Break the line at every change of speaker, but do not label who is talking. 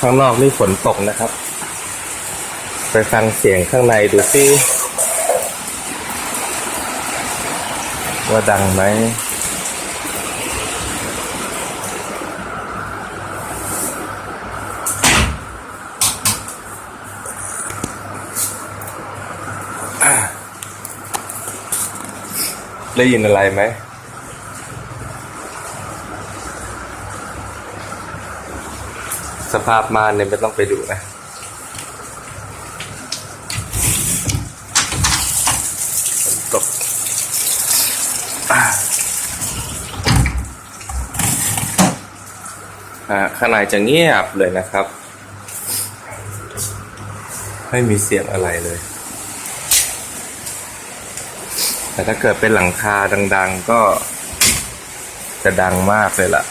ข้างนอกนี่ฝนตกนะครับ ไปฟังเสียงข้างในดูซิว่าดังไหมได้ยินอะไรไหม สภาพม่านเนี่ยไม่ต้องไปดูนะฝนตกข้างในจะเงียบเลยนะครับ ไม่มีเสียงอะไรเลย แต่ถ้าเกิดเป็นหลังคาดัง ๆ ก็จะดังมากเลยล่ะ